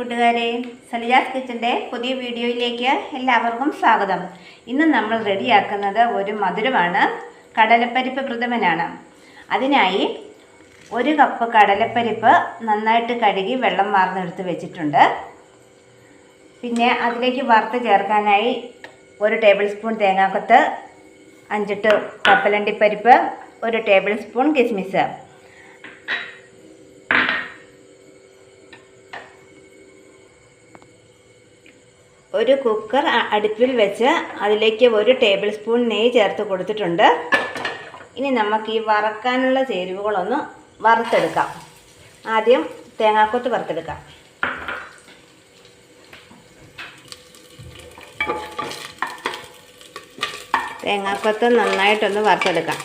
കൂട്ടുകാരെ സലിജാസ് കിച്ചന്റെ പുതിയ വീഡിയോയിലേക്ക് എല്ലാവർക്കും സ്വാഗതം. ഇന്ന് നമ്മൾ റെഡിയാക്കുന്നത് ഒരു മധുരമാണ് കടലപ്പരിപ്പ് പ്രഥമനാണ്. അതിനായി ഒരു കപ്പ് കടലപ്പരിപ്പ് നന്നായിട്ട് കഴുകി വെള്ളം വാർന്നെടുത്ത് വെച്ചിട്ടുണ്ട്. പിന്നെ അതിലേക്ക് വറുത്ത് ചേർക്കാനായി ഒരു ടേബിൾ സ്പൂൺ തേങ്ങാക്കൊത്ത് അഞ്ചെട്ട് കപ്പലണ്ടിപ്പരിപ്പ് ഒരു ടേബിൾ സ്പൂൺ കിസ്മിസ്. ഒരു കുക്കർ അടുപ്പിൽ വെച്ച് അതിലേക്ക് ഒരു ടേബിൾ സ്പൂൺ നെയ്യ് ചേർത്ത് കൊടുത്തിട്ടുണ്ട്. ഇനി നമുക്ക് ഈ വറക്കാനുള്ള ചേരുവകളൊന്ന് വറുത്തെടുക്കാം. ആദ്യം തേങ്ങാക്കൊത്ത് വറുത്തെടുക്കാം. തേങ്ങാക്കൊത്ത് നന്നായിട്ടൊന്ന് വറുത്തെടുക്കാം.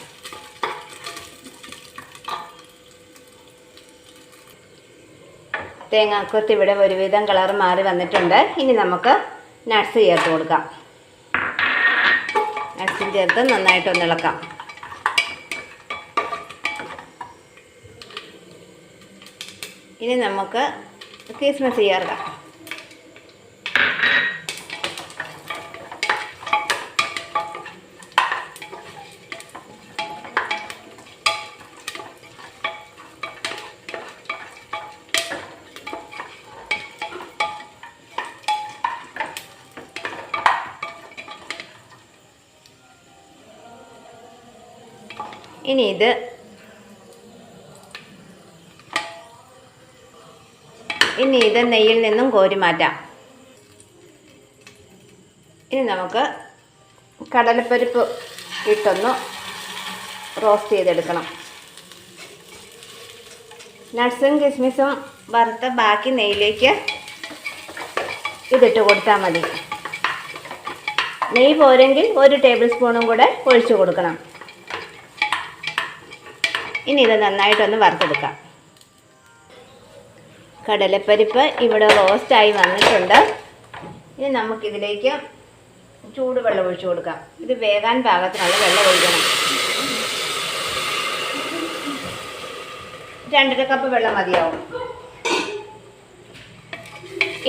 തേങ്ങാക്കൊത്ത് ഇവിടെ ഒരുവിധം കളർ മാറി വന്നിട്ടുണ്ട്. ഇനി നമുക്ക് നട്ട്സ് ചേർത്ത് കൊടുക്കാം. നട്ട്സും ചേർത്ത് നന്നായിട്ടൊന്ന് ഇളക്കാം. ഇനി നമുക്ക് കിസ്മസ് ചേർക്കാം ഇനി ഇത് ഇനി ഇത് നെയ്യിൽ നിന്നും കോരി മാറ്റാം. ഇനി നമുക്ക് കടലപ്പരിപ്പ് ഇട്ടൊന്ന് റോസ്റ്റ് ചെയ്തെടുക്കണം. നട്ട്സും കിസ്മിസും വറുത്ത ബാക്കി നെയ്യിലേക്ക് ഇതിട്ട് കൊടുത്താൽ മതി. നെയ്യ് പോരെങ്കിൽ ഒരു ടേബിൾ സ്പൂണും കൂടെ ഒഴിച്ചു കൊടുക്കണം. ഇനി ഇത് നന്നായിട്ടൊന്ന് വറുത്തെടുക്കാം. കടലപ്പരിപ്പ് ഇവിടെ റോസ്റ്റായി വന്നിട്ടുണ്ട്. ഇനി നമുക്കിതിലേക്ക് ചൂടുവെള്ളം ഒഴിച്ചു കൊടുക്കാം. ഇത് വേകാൻ പാകത്തിനുള്ള വെള്ളം ഒഴിക്കണം. രണ്ടര കപ്പ് വെള്ളം മതിയാവും.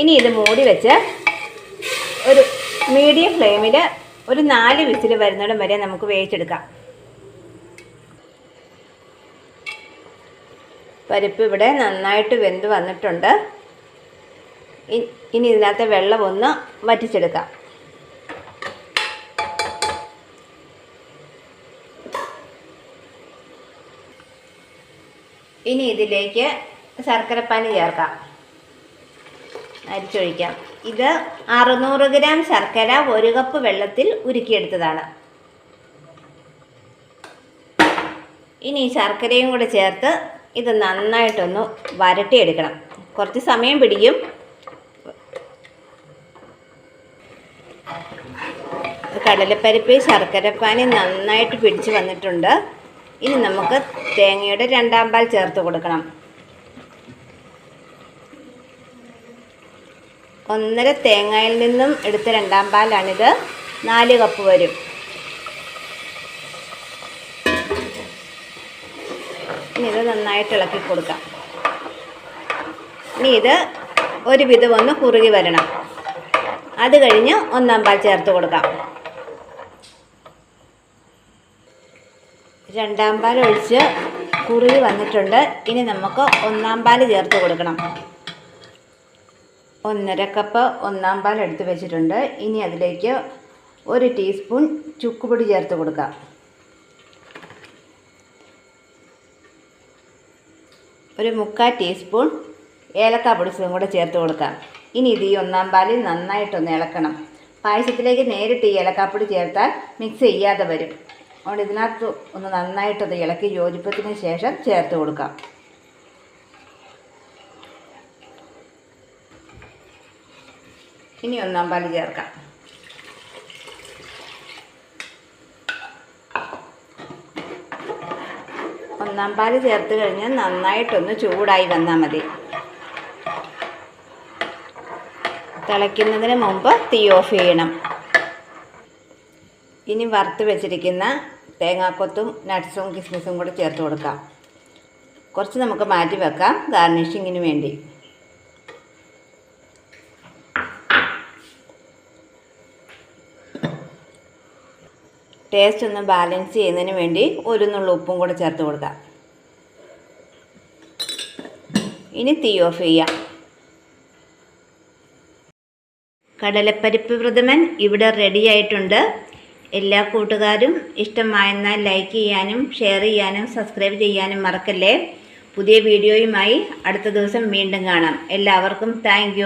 ഇനി ഇത് മൂടി വെച്ച് ഒരു മീഡിയം ഫ്ലെയിമിൽ ഒരു നാല് വിസിൽ വരുന്നിടം വരെ നമുക്ക് വേവിച്ചെടുക്കാം. പരിപ്പ് ഇവിടെ നന്നായിട്ട് വെന്ത് വന്നിട്ടുണ്ട്. ഇനി ഇതിനകത്ത് വെള്ളം ഒന്ന് വറ്റിച്ചെടുക്കാം. ഇനി ഇതിലേക്ക് ശർക്കരപ്പാനി ചേർക്കാം. അരിച്ചൊഴിക്കാം. ഇത് അറുന്നൂറ് ഗ്രാം ശർക്കര ഒരു കപ്പ് വെള്ളത്തിൽ ഉരുക്കിയെടുത്തതാണ്. ഇനി ശർക്കരയും കൂടെ ചേർത്ത് ഇത് നന്നായിട്ടൊന്ന് വരട്ടിയെടുക്കണം. കുറച്ച് സമയം പിടിക്കും. കടലപ്പരിപ്പ് ശർക്കരപ്പാനി നന്നായിട്ട് പിടിച്ച് വന്നിട്ടുണ്ട്. ഇനി നമുക്ക് തേങ്ങയുടെ രണ്ടാം പാൽ ചേർത്ത് കൊടുക്കണം. ഒന്നര തേങ്ങയിൽ നിന്നും എടുത്ത രണ്ടാം പാലാണിത്. നാല് കപ്പ് വരും. ഇനി ഇത് നന്നായിട്ട് ഇളക്കി കൊടുക്കാം. ഇനി ഇത് ഒരു വിധം ഒന്ന് കുറുകി വരണം. അത് കഴിഞ്ഞ് ഒന്നാം പാൽ ചേർത്ത് കൊടുക്കാം. രണ്ടാം പാൽ ഒഴിച്ച് കുറുകി വന്നിട്ടുണ്ട്. ഇനി നമുക്ക് ഒന്നാം പാൽ ചേർത്ത് കൊടുക്കണം. ഒന്നര കപ്പ് ഒന്നാം പാൽ എടുത്ത് വെച്ചിട്ടുണ്ട്. ഇനി അതിലേക്ക് ഒരു ടീസ്പൂൺ ചുക്കുപൊടി ചേർത്ത് കൊടുക്കാം. ഒരു മുക്കാൽ ടീസ്പൂൺ ഏലക്ക പൊടിച്ചതും കൂടെ ചേർത്ത് കൊടുക്കാം. ഇനി ഇത് ഈ ഒന്നാം പാലിൽ നന്നായിട്ടൊന്ന് ഇളക്കണം. പായസത്തിലേക്ക് നേരിട്ട് ഈ ഏലക്കാപ്പൊടി ചേർത്താൽ മിക്സ് ചെയ്യാതെ വരും. അതുകൊണ്ട് ഇതിനകത്ത് ഒന്ന് നന്നായിട്ടത് ഇളക്കി യോജിപ്പത്തിന് ശേഷം ചേർത്ത് കൊടുക്കാം. ഇനി ഒന്നാം പാൽ ചേർക്കാം. മൂന്നാം പാൽ ചേർത്ത് കഴിഞ്ഞ് നന്നായിട്ടൊന്ന് ചൂടായി വന്നാൽ മതി. തിളയ്ക്കുന്നതിന് മുമ്പ് തീ ഓഫ് ചെയ്യണം. ഇനി വറുത്ത് വെച്ചിരിക്കുന്ന തേങ്ങാക്കൊത്തും നട്ട്സും കിസ്മിസും കൂടെ ചേർത്ത് കൊടുക്കാം. കുറച്ച് നമുക്ക് മാറ്റി വെക്കാം ഗാർണിഷിങ്ങിന് വേണ്ടി. ടേസ്റ്റ് ഒന്ന് ബാലൻസ് ചെയ്യുന്നതിന് വേണ്ടി ഒരു നുള്ളു ഉപ്പും കൂടെ ചേർത്ത് കൊടുക്കാം. ഇനി തീ ഓഫ് ചെയ്യാം. കടലപ്പരിപ്പ് പ്രഥമൻ ഇവിടെ റെഡി ആയിട്ടുണ്ട്. എല്ലാ കൂട്ടുകാരും ഇഷ്ടമായെന്നാൽ ലൈക്ക് ചെയ്യാനും ഷെയർ ചെയ്യാനും സബ്സ്ക്രൈബ് ചെയ്യാനും മറക്കല്ലേ? പുതിയ വീഡിയോയുമായി അടുത്ത ദിവസം വീണ്ടും കാണാം. എല്ലാവർക്കും താങ്ക്